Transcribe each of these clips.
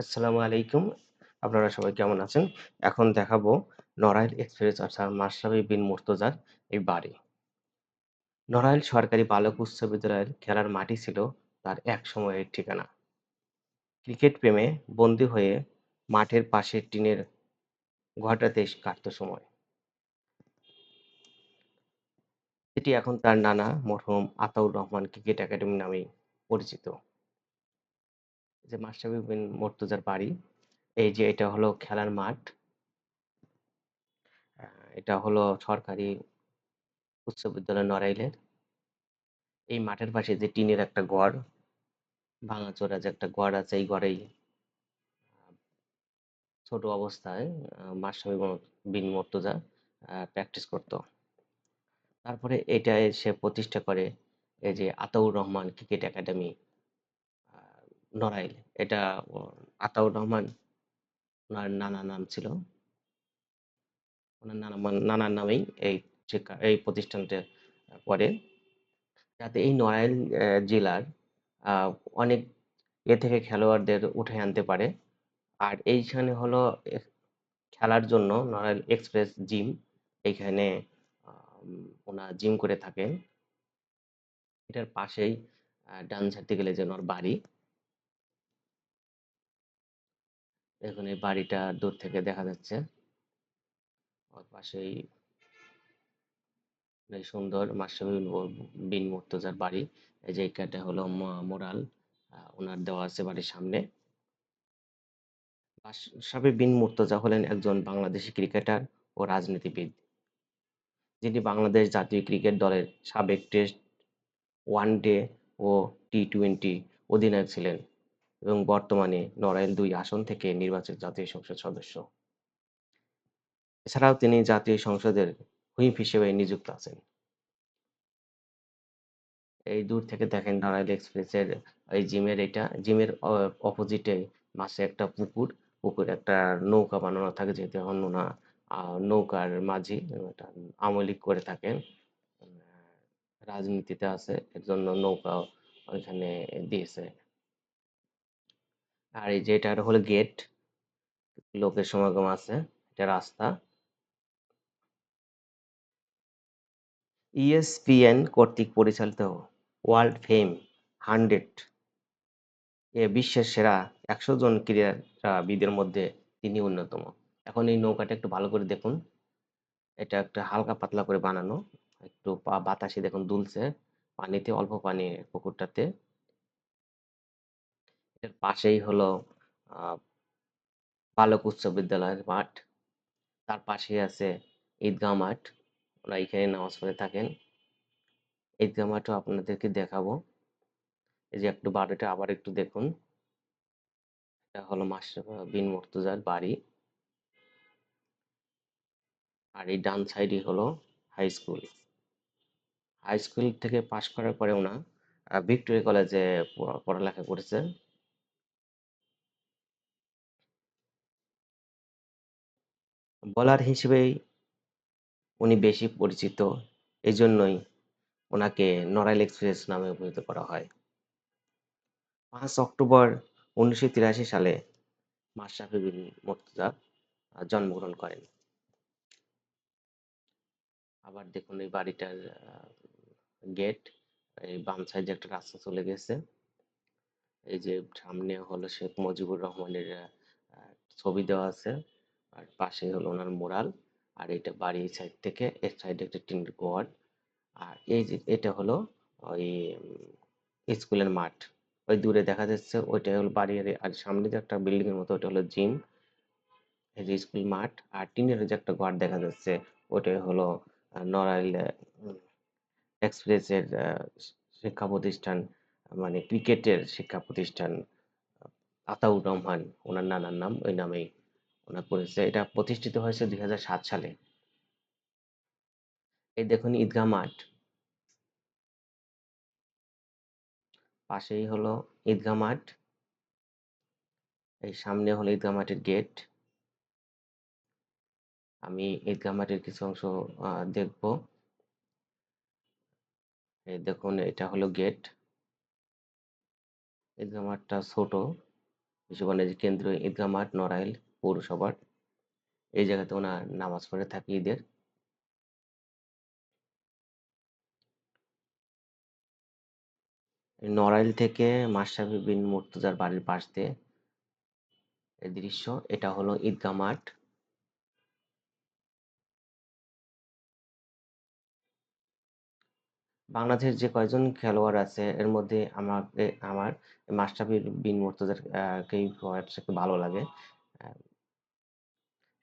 আসসালামু আলাইকুম। আপনারা সবাই কেমন আছেন? এখন দেখাবো নড়াইল এক্সপ্রেস অর্থাৎ মাশরাফি বিন মুর্তজার এই বাড়ি। নড়াইল সরকারি বালক উচ্চ বিদ্যালয়ের খেলার মাঠই ছিল তার এক সময়ের ঠিকানা। ক্রিকেট প্রেমে বন্দী হয়ে মাঠের পাশে টিনের ঘরটাতেই কাটত সময়। এটি এখন তার নানা মরহুম আতাউর রহমান ক্রিকেট একাডেমি নামেই পরিচিত। যে মাশরাফি বিন মুর্তজার বাড়ি, এই যে এটা হলো খেলার মাঠ। এটা হলো সরকারি উচ্চ বিদ্যালয় নড়াইলের। এই মাঠের পাশে যে টিনের একটা ঘর, ভাঙাচোরা যে একটা ঘর আছে এই ঘরেই ছোট অবস্থায় মাশরাফি বিন মুর্তজা প্র্যাকটিস করত। তারপরে এটায় সে প্রতিষ্ঠা করে এই যে আতাউর রহমান ক্রিকেট একাডেমি নড়াইল। এটা আতাউর রহমান উনার নানার নাম ছিল। উনার নানা নানার নামেই এই শিক্ষা এই প্রতিষ্ঠানটা করে। যাতে এই নড়াইল জেলার অনেক এ থেকে খেলোয়াড়দের উঠে আনতে পারে। আর এইখানে হলো খেলার জন্য নড়াইল এক্সপ্রেস জিম। এইখানে উনার জিম করে থাকেন। এটার পাশেই ডান সাইড গেলে যে ওনার বাড়ি। দেখুন এই বাড়িটা দূর থেকে দেখা যাচ্ছে। ওর পাশেই সুন্দর মাশরাফি বিন মুর্তজার বাড়ি। এই যে এইখানটা হলো মোরাল আ উনার দেওয়া আছে বাড়ির সামনে। মাশরাফি বিন মুর্তজা হলেন একজন বাংলাদেশী ক্রিকেটার ও রাজনীতিবিদ। যিনি বাংলাদেশ জাতীয় ক্রিকেট দলের সাবেক টেস্ট, ওয়ানডে ও টি-টোয়েন্টি অধিনায়ক ছিলেন এবং বর্তমানে নড়াইল দুই আসন থেকে নির্বাচিত জাতীয় সংসদ সদস্য। এছাড়াও তিনি জাতীয় সংসদের হুইপ হিসেবে নিযুক্ত আছেন। এই দূর থেকে দেখেন নড়াইল এক্সপ্রেসের এই জিমের এটা। জিমের অপোজিটে মাঝে একটা পুকুর। পুকুরে একটা নৌকা বানানো থাকে যেহেতু এখন আ, নৌকার মাঝি, এটা আওয়ামী লীগ করে থাকেন। রাজনীতিতে আছে। এর জন্য নৌকা ওইখানে দিয়েছে। আর এই যে এটা হলো গেট। লোকের সমাগম আছে। এটা রাস্তা। ইএসপিএন কর্তৃক পরিচালিত ওয়ার্ল্ড ফেম 100 এ বিশ্বের সেরা ১০০ জন ক্রীড়াবিদের মধ্যে তিনি অন্যতম। এখন এই নৌকাটা একটু ভালো করে দেখুন। এটা একটা হালকা পাতলা করে বানানো। একটু বাতাসে দেখুন দুলছে। পানিতে, অল্প পানি পুকুরটাতে। এর পাশেই হলো, আ বালক উচ্চ বিদ্যালয়ের মাঠ। তার পাশেই আছে ঈদগাহ মাঠ। ওরা এখানে নামাজ পড়ে থাকেন। ঈদগাহ মাঠও আপনাদেরকে দেখাবো। এই যে একটু বাড়িটা আবার একটু দেখুন। এটা হলো মাস্টার বিন মর্তুজার বাড়ি। আর এই ডান সাইডেই হলো হাই স্কুল। হাই স্কুল থেকে পাশ করার পরে ওনা ভিক্টোরিয়া কলেজে পড়ালেখা করেছেন। বোলার হিসেবেই উনি বেশি পরিচিত। এজন্যই ওনাকে নড়াইল এক্সপ্রেস নামে অভিহিত করা হয়। পাঁচ অক্টোবর ১৯৮৩ সালে মাশরাফি বিন মুর্তজা জন্মগ্রহণ করেন। আবার দেখুন এই বাড়িটার গেট। এই বাম সাইডে একটা রাস্তা চলে গেছে। এই যে সামনে হলো শেখ মুজিবুর রহমানের ছবি দেওয়া আছে। আর পাশে হলো ওনার মোরাল। আর এটা বাড়ির সাইড থেকে, এর সাইডে একটা টিনের ঘর। আর এই যে এটা হলো ওই স্কুলের মাঠ। ওই দূরে দেখা যাচ্ছে ওইটাই হলো বাড়ির, আর সামনে যে একটা বিল্ডিং এর মতো ওটা হলো জিম। এই যে স্কুল মাঠ। আর টিনের যে একটা ঘর দেখা যাচ্ছে, ওইটাই হলো নড়াইল এক্সপ্রেসের শিক্ষা প্রতিষ্ঠান মানে ক্রিকেটের শিক্ষা প্রতিষ্ঠান, আতাউর রহমান উনার নানার নাম। ওই নামেই উনার পরিচয়। এটা প্রতিষ্ঠিত হয়েছে ২০০৭ সালে। এই দেখুন ঈদগাহ মাঠ। পাশেই হলো ঈদগাহ মাঠ। এই সামনে হলো ঈদগাহ মাঠের গেট। আমি ঈদগাহ মাঠের কিছু অংশ দেখব। এই দেখুন, এটা হলো গেট। ঈদগাহ মাঠটা ছোট। শিশুগণের যে কেন্দ্রীয় ঈদগাহ মাঠ, নড়াইল পৌরসভার। এই জায়গাতে ওনার নামাজ পড়ে থাকে ঈদের। নড়াইল থেকে মাশরাফি বিন মুর্তজার বাড়ির পাশ দিয়ে এই দৃশ্য এটা হলো ঈদগাহ মাঠ। বাংলাদেশের যে কয়জন খেলোয়াড় আছে এর মধ্যে আমাকে আমার মাশরাফি বিন মুর্তজার আহ, কেই সবচেয়ে ভালো লাগে।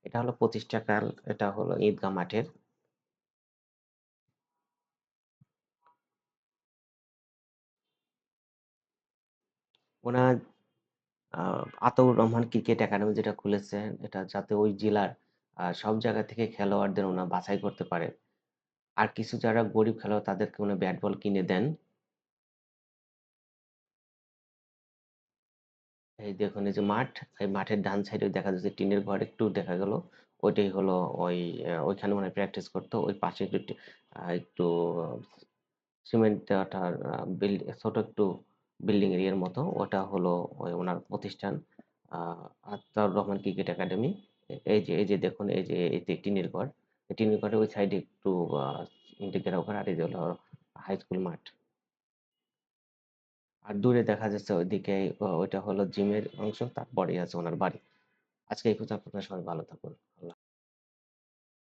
এটা হলো প্রতিষ্ঠাকাল এটা হলো ঈদগাহ মাঠের। ওনার আতাউর রহমান ক্রিকেট একাডেমি যেটা খুলেছেন এটা যাতে ওই জেলার সব জায়গা থেকে খেলোয়াড়দের ওনা বাছাই করতে পারে। আর কিছু যারা গরিব খেলোয়াড়, তাদেরকে উনি ব্যাট বল কিনে দেন। এই দেখুন এই যে মাঠ এই মাঠের ডান সাইডে দেখা যাচ্ছে টিনের ঘর একটু দেখা গেল। ওইটাই হলো ওই ওইখানে মানে প্র্যাকটিস করতো। ওই পাশে একটু একটু সিমেন্ট দেওয়াটার বিল্ডিং ছোট একটু বিল্ডিং এরিয়ার মতো। ওটা হলো ওই ওনার প্রতিষ্ঠান আহ, আতাউর রহমান ক্রিকেট একাডেমি। এই যে এই যে দেখুন এই যে এই যে টিনের ঘর। টিনের ঘরের ওই সাইডে একটু ঘেরাও করা আর এই যে হলো হাই স্কুল মাঠ। আর দূরে দেখা যাচ্ছে ওইদিকে ওইটা হলো জিমের অংশ, তারপরেই আছে ওনার বাড়ি। আজকে এই পর্যন্ত আপনারা সবাই ভালো থাকুন। আল্লাহ